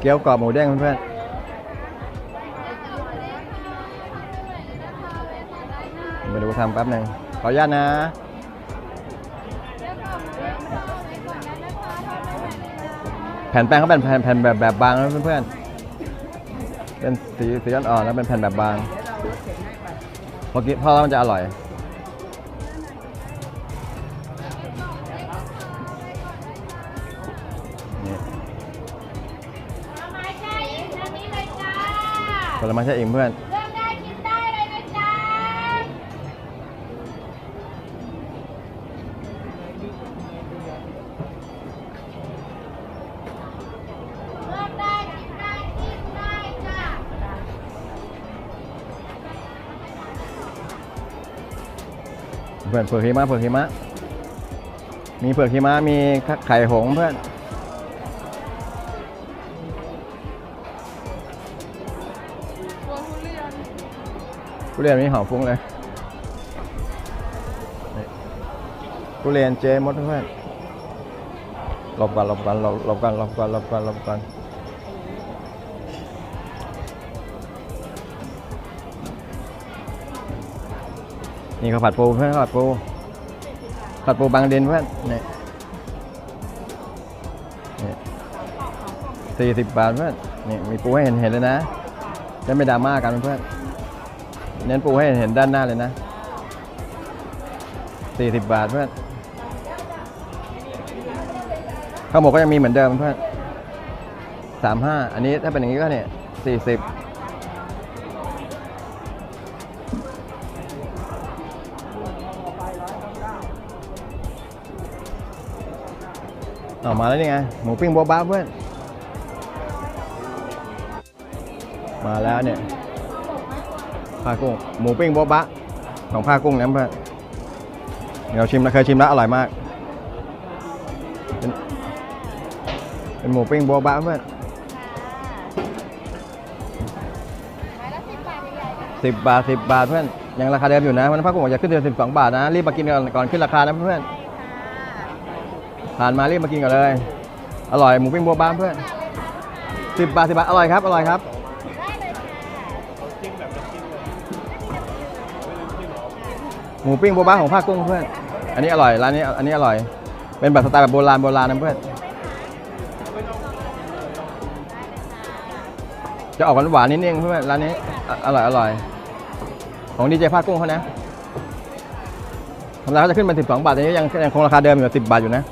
เกี๊ยวกรอบหมูเด้งเพื่อนๆมาดูทำแป๊บหนึ่งขออนุญาตนะแผ่นแป้งเขาเป็นแผ่นแผ่นแบบแบบบางนะเพื่อนๆ เป็นสีสีอ่อนๆแล้วเป็นแผ่นแบบบางพอกินพอแล้วมันจะอร่อย ผลไม้ใช่อิ่มเพื่อนเลือกได้กินได้เลยนะจ๊ะเลือกได้กินได้กินได้จ้าเพื่อนเผือกหิมะเผือกหิมะมีเผือกหิมะมีไข่หงส์เพื่อน ทุเรียนมีหอมฟุ้งเลยทุเรียนเจมดเพื่อนหลบกันหลบกันหลบกันหลบกันหลบกันหลบกันนี่ข้าผัดปูเพื่อนข้าผัดปูผัดปูบางเดนเพื่อนนี่นี่สี่สิบบาทเพื่อนนี่มีปูให้เห็นเห็นเลยนะจะไม่ดราม่ากันเพื่อน เน้นปูให้เห็นด้านหน้าเลยนะ 40 บาทเพื่อนข้าวหมกก็ยังมีเหมือนเดิมเพื่อน35อันนี้ถ้าเป็นอย่างนี้ก็เนี่ย40ออกมาแล้วนี่ไง หมูปิ้งบ๊ะบ้าเพื่อน มาแล้วเนี่ย ผ้ากุ้ง หมูปิ้งโบ๊ะบะของผ้ากุ้งนะเพื่อนเราชิมแล้วเคยชิมแล้วอร่อยมากเป็นเป็นหมูปิ้งโบ๊ะบะเพื่อนไม้ละสิบบาทใหญ่ๆค่ะสิบบาทสิบบาทเพื่อนยังราคาเดิมอยู่นะมันผ้ากุ้งบอกจะขึ้นเดือนสิบสองบาทนะ รีบมากินก่อนก่อนขึ้นราคานะเพื่อนใช่ค่ะผ่านมารีบมากินก่อนเลย อร่อยหมูปิ้งโบ๊ะบะเพื่อนสิบบาทสิบบาทอร่อยครับอร่อยครับ มูปิ้งโบ๊ะบะของผ้ากุ้งเพื่อน อันนี้อร่อย ร้านนี้ อันนี้อร่อย เป็นแบบสไตล์แบบโบราณโบราณนะเพื่อน จะออกหวานๆนิดนึงเพื่อน ร้านนี้ อร่อยอร่อย ของดีเจผ้ากุ้งเขานะธรรมดาเขาจะขึ้นมา12 บาทแต่นี้ยังยังคงราคาเดิมอยู่10 บาทอยู่นะ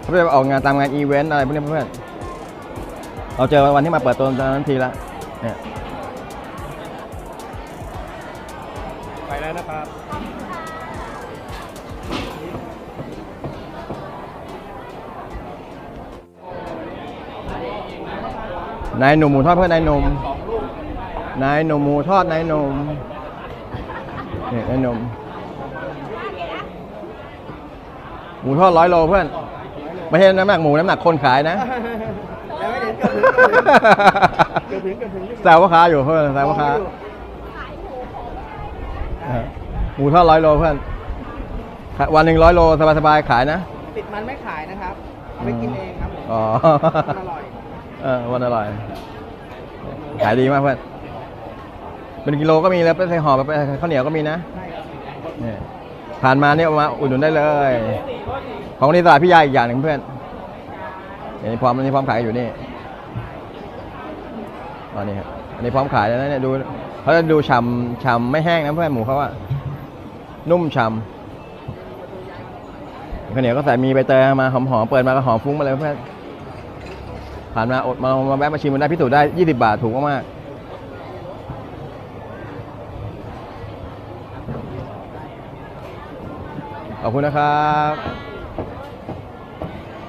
เขาไปออกงานตามงานอีเวนต์อะไรพวกนี้เพื่อน เราเจอวันที่มาเปิดตัวตอนนั้นทีละ นี่ยไปแล้วนะครับนายหนุ่มหมูทอดเพื่อนนายหนุ่มนายหนุ่มหมูทอดนายหนุ่มนี่นายหนุ่มหมูทอดร้อยโลเพื่อน ไม่ใช่น้ำหนักหมูน้ำหนักคนขายนะแล้วไม่เห็นเกือบถึงเกือบถึงเกือบถึงแซวพ่อค้าอยู่เพื่อนแซวพ่อค้าอ่า หมูทอดร้อยโลเพื่อนขายวันหนึ่งร้อยโลสบายๆขายนะ ติดมันไม่ขายนะครับ เอาไปกินเองครับผมอ๋อ มันอร่อย เออวันอร่อย ขายดีมากเพื่อน เป็นกิโลก็มีแล้วไปใส่ห่อไปข้าวเหนียวก็มีนะใช่ครับเนี่ยผ่านมาเนี่ยมาอุดหนุนได้เลย ของนี่ตลาดพี่ยาอีกอย่างหนึ่งเพื่อนอันนี้พร้อมอันนี้พร้อมขายอยู่นี่อันนี้ครับอันนี้พร้อมขายแล้วนะเนี่ยดู เขาจะดูฉ่ำฉ่ำไม่แห้งนะเพื่อนหมูเขาอะนุ่มฉ่ำข้าวเหนียวก็ใส่มีใบเตยมาหอมๆเปิดมาก็หอมฟุ้งมาเลยเพื่อนผ่านมาอดมามาแวะมาชิมมันได้พิสูจน์ได้ 20 บาทถูกมากๆขอบคุณนะครับ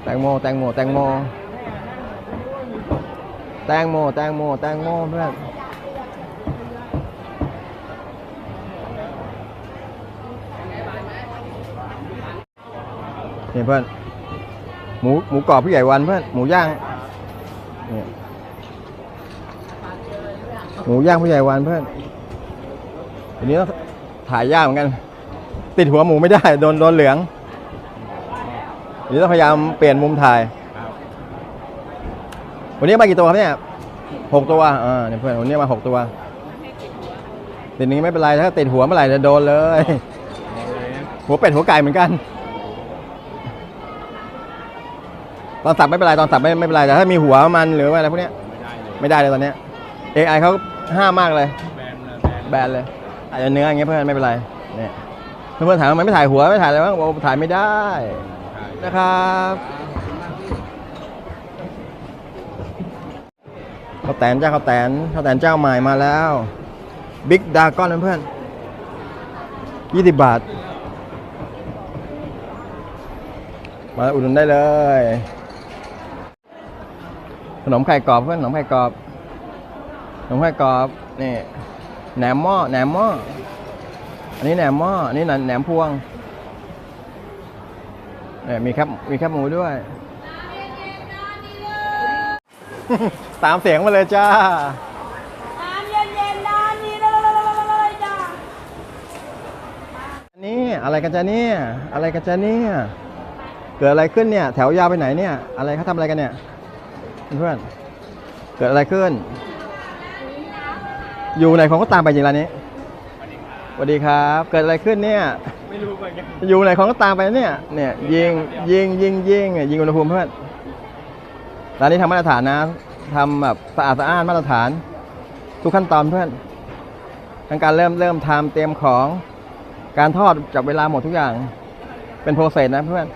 แตงโม แตงโม แตงโม แตงโม แตงโม แตงโมเพื่อน นี่เพื่อนหมูหมูกรอบพี่ใหญ่วันเพื่อนหมูย่างนี่หมูย่างพี่ใหญ่วันเพื่อนทีนี้ต้องถ่ายยากเหมือนกัน ติดหัวหมูไม่ได้โดนโดนเหลืองทีนี้ต้องพยายามเปลี่ยนมุมถ่าย วันนี้มากี่ตัวครับเนี่ยหกตัวอ่าเนี่ยเพื่อนวันนี้มาหกตัวติดนี้ไม่เป็นไรถ้าติดหัวเมื่อไหร่จะโดนเลย หัวเป็ดหัวไก่เหมือนกัน ตอนสับไม่เป็นไรตอนสับไม่ไม่เป็นไรแต่ถ้ามีหัวมันหรือว่าอะไรพวกเนี้ยไม่ได้เลยไม่ได้เลยตอนเนี้ย AI เขาห้ามมากเลย แบนเลยแบนแบนเลยอาจจะเนื้ออย่างเงี้ยเพื่อนไม่เป็นไรเนี่ยเพื่อนๆถามว่าทำไมไม่ถ่ายหัวไม่ถ่ายอะไรบ้างบอกว่าถ่ายไม่ได้นะครับข้าวแตนเจ้าข้าวแตนข้าวแตนเจ้าใหม่มาแล้วบิ๊กดาก้อนเพื่อนๆยี่สิบบาท มาอุดหนุนได้เลยข นมไข่กรอบเพื่อนขนมไข่กรอบขนมไข่กรอบนี่แหนมหม้อแหนมหม้ออันนี้แหนมหม้ออันนี้แหนมพวงเนี่ยมีแคบมีแคบหมูด้วย ตามเสียงมาเลยจ้าน้ำเย็นๆน้ำนี้เลยจ้านี่อะไรกันจ้าเนี่ยอะไรกันจ้าเนี่ยเกิดอะไรขึ้นเนี่ย แถวยาวไปไหนเนี่ย อะไรเขาทำอะไรกันเนี่ย เพื่อนเกิดอะไรขึ้น อยู่ไหนของก็ตามไปจริงร้านนี้สวัสดีครับ เกิดอะไรขึ้นเนี่ย ไม่รู้เหมือนกันอยู่ไหนของก็ตามไปเนี่ย เนี่ยยิงยิงยิงยิงเนี่ยยิงอุณหภูมิเพื่อนร้านนี้ทำมาตรฐานนะทำแบบสะอาดสะอ้านมาตรฐาน ทุกขั้นตอนเพื่อนทั้งการเริ่มเริ่มทำเตรียมของ การทอดจับเวลาหมดทุกอย่าง เป็นโปรเซสนะเพื่อน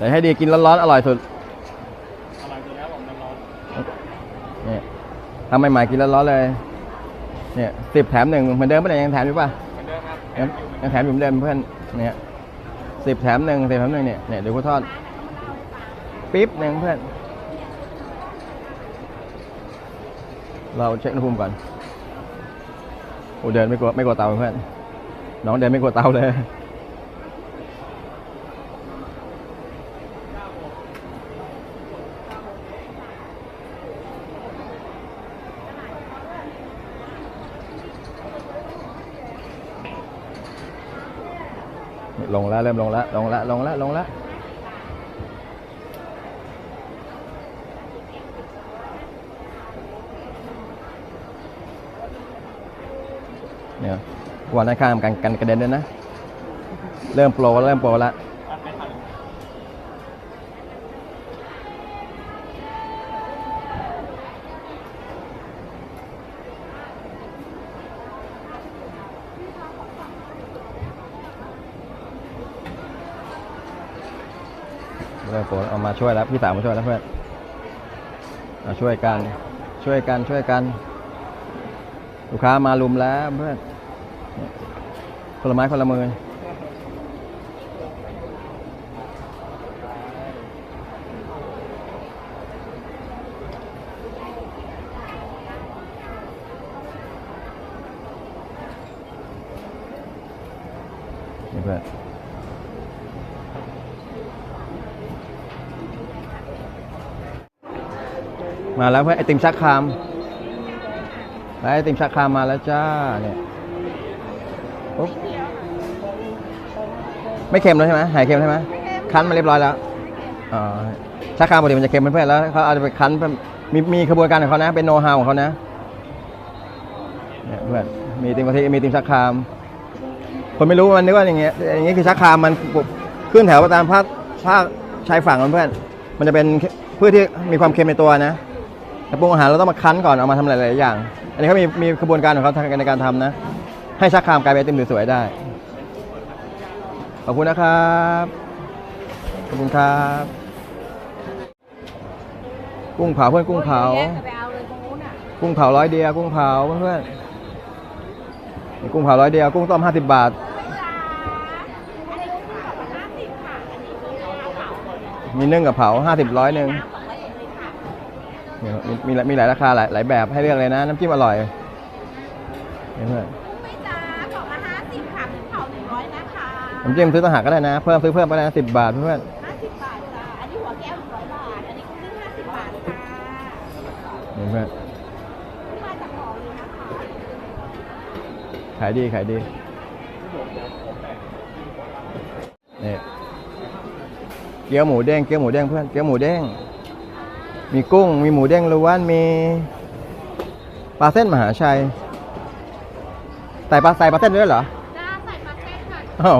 แต่ให้ดีกินร้อนๆอร่อยสุดอร่อยสุดแล้วผมมันร้อนเนี่ยทำใหม่ๆกินร้อนๆเลยเนี่ยสิบแถมหนึ่งเหมือนเดิมปะเนี่ยยังแถมอยู่ปะเหมือนเดิมครับยังยังแถมอยู่เหมือนเดิมเพื่อนเนี่ยสิบแถมหนึ่งสิบแถมหนึ่งเนี่ยเนี่ยเดี๋ยวกูทอดปิ๊บหนึ่งเพื่อน เราเช็คอุณหภูมิก่อนโอ้เดินไม่กลัวไม่กลัวเตาเพื่อนน้องเดินไม่กลัวเตาเลย ลงแล้วเริ่มลงแล้วลงแล้วลงแล้วลงแล้วเนี่ยวันนี้ข้ามกันกันกระเด็นด้วยนะ เริ่มโปรเริ่มโปรแล้ว เริ่มโปรแล้วเอามาช่วยแล้วพี่สาวมาช่วยแล้วเพื่อนเอาช่วยกัน ช่วยกันช่วยกัน ลูกค้ามาลุมแล้วเพื่อนคนละไม้คนละมือเพื่อน มาแล้วเพื่อนไอติมชักคามไอติมชักคามมาแล้วจ้าเนี่ยปุ๊บไม่เค็มแล้วใช่ไหมหายเค็มใช่ไหมคั้นมาเรียบร้อยแล้วอ๋อชาคามปกติมันจะเค็มเพื่อนๆแล้วเขาเอาไปคั้นเพื่อนมีมีขบวนการของเขานะ เป็นโน้ตฮาวของเขานะเนี่ยเพื่อนมีติมกะทิมีติมชาคาม คนไม่รู้มันนึกว่าอย่างเงี้ยอย่างเงี้ยคือชาคามมันขึ้นแถวตามภาคภาคชายฝั่งมันเพื่อนมันจะเป็นเพื่อที่มีความเค็มในตัวนะ แต่ปรุงอาหารเราต้องมาคั้นก่อนเอามาทำหลายๆอย่าง อันนี้เขามีมีกระบวนการของเขาในการทำนะ ให้ชักคามกลายเป็นไอติมสวยๆได้ ขอบคุณนะครับ ขอบคุณครับ กุ้งเผาเพื่อนกุ้งเผาไปเอาเลยตรงนู้นอะกุ้งเผาร้อยเดียวกุ้งเผาเพื่อนๆนี่กุ้งเผาร้อยเดียวกุ้งต้มห้าสิบบาทอันนี้คือสองพันห้าสิบค่ะอันนี้คือข้าวเผาเลยมีนึ่งกับเผาห้าสิบร้อยหนึ่ง มีมีมีหลายราคาหลายหลายแบบให้เลือกเลยนะ น้ำจิ้มอร่อยนี่เพื่อนกุ้งไม่จ้าสองพันห้าสิบค่ะขึ้นเผาหนึ่งร้อยนะคะน้ำจิ้มซื้อต่างหากก็ได้นะ เพิ่มซื้อเพิ่มก็ได้นะสิบบาทเพื่อนห้าสิบบาทจ้าอันนี้หัวแก้วหนึ่งร้อยบาท อันนี้กุ้งนึ่งห้าสิบบาทค่ะนี่เพื่อนที่มาจากหอเลยนะคะขายดีขายดีนี่เกี๊ยวหมูเด้งเกี๊ยวหมูเด้งเพื่อนเกี๊ยวหมูเด้ง มีกุ้ง มีหมูเด้งล้วน มีปลาเส้นมหาชัย ใส่ปลาใส่ปลาเส้นด้วยเหรอจ้าใส่ปลาเส้นค่ะอ้าว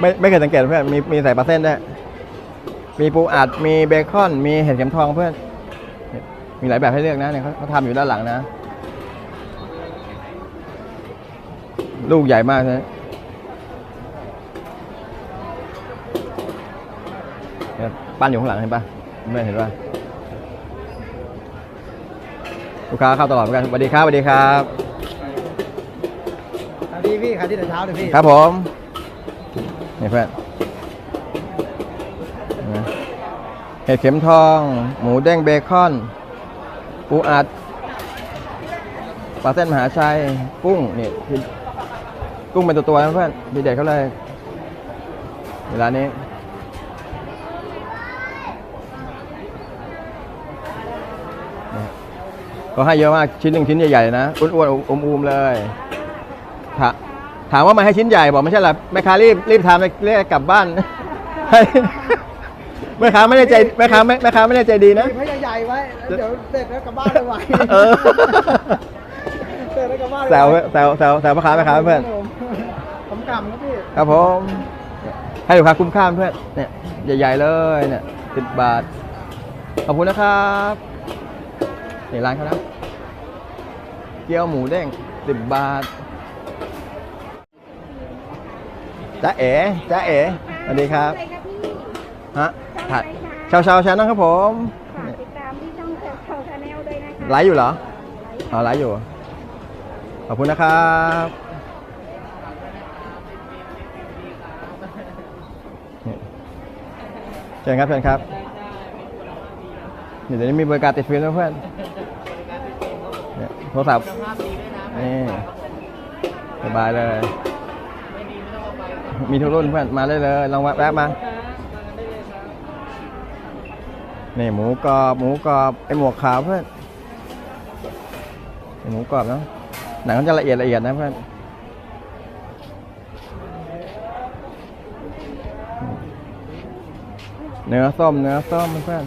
ไม่ไม่เคยสังเกตเพื่อน มีมีใส่ปลาเส้นด้วย มีปูอัด มีเบคอน มีเห็ดเข็มทองเพื่อนเนี่ยมีหลายแบบให้เลือกนะเนี่ยเขาเขาทำอยู่ด้านหลังนะ ลูกใหญ่มากนะเนี่ยปั้นอยู่ข้างหลังเห็นปะไม่เห็นปะ ลูกค้าเข้าตลอดเหมือนกันสวัสดีครับสวัสดีครับ ขายดีพี่ขายที่แต่เช้าเลยพี่ครับผมนี่เพื่อนนะเห็ดเข็มทอง หมูเด้งเบคอนปูอัดปลาเส้นมหาชัยกุ้งนี่ที่กุ้งเป็นตัวตัวๆนะเพื่อนดีเด็ดเขาเลยเวลานนี้นี่ ก็ให้เยอะมากชิ้นหนึ่งชิ้นใหญ่ๆนะอ้วนๆอุ้มๆเลยถาถามว่ามาให้ชิ้นใหญ่บอกไม่ใช่หรอแม่ค้ารีบรีบทำเลยเรียกกลับบ้านให้แม่ค้าไม่ได้ใจแม่ค้าไม่แม่ค้าไม่ได้ใจดีนะพี่พยใหญ่ไว้แล้วเดี๋ยวเสร็จแล้วกลับบ้านไม่ไหวเออเสร็จแล้วกลับบ้านแซวแซวแซวแซวพ่อค้าแม่ค้าเพื่อนผมกำครับพี่ครับผมให้ลูกค้าคุ้มค่าเพื่อนเนี่ยใหญ่ๆเลยเนี่ยสิบบาทขอบคุณนะครับ นี่ร้านเขานะ เกี๊ยวหมูเด้งสิบบาทจ้าเอ๋จ้าเอ๋สวัสดีครับอะไรคะพี่ฮะช่ถ่าองยอะไรคะชาวชาวชานะครับผมฝากติดตามที่ช่องแซวชาแนลด้วยนะคะไลฟ์อยู่เหรออ๋อไลฟ์อยู่ ขอบคุณนะครับนี่เชิญครับเชิญครับนี่เดี๋ยวนี้มีบริการติดฟิล์มด้วยเพื่อนเนี่ย โทรศัพท์นี่สบายเลย มีทุกรุ่นเพื่อนมาได้เลยลองแวะมานี่หมูกรอบหมูกรอบไอหมวกขาวเพื่อนหมูกรอบเนาะหนังมันจะละเอียดละเอียดนะเพื่อนเนื้อส้มเนื้อส้มเพื่อน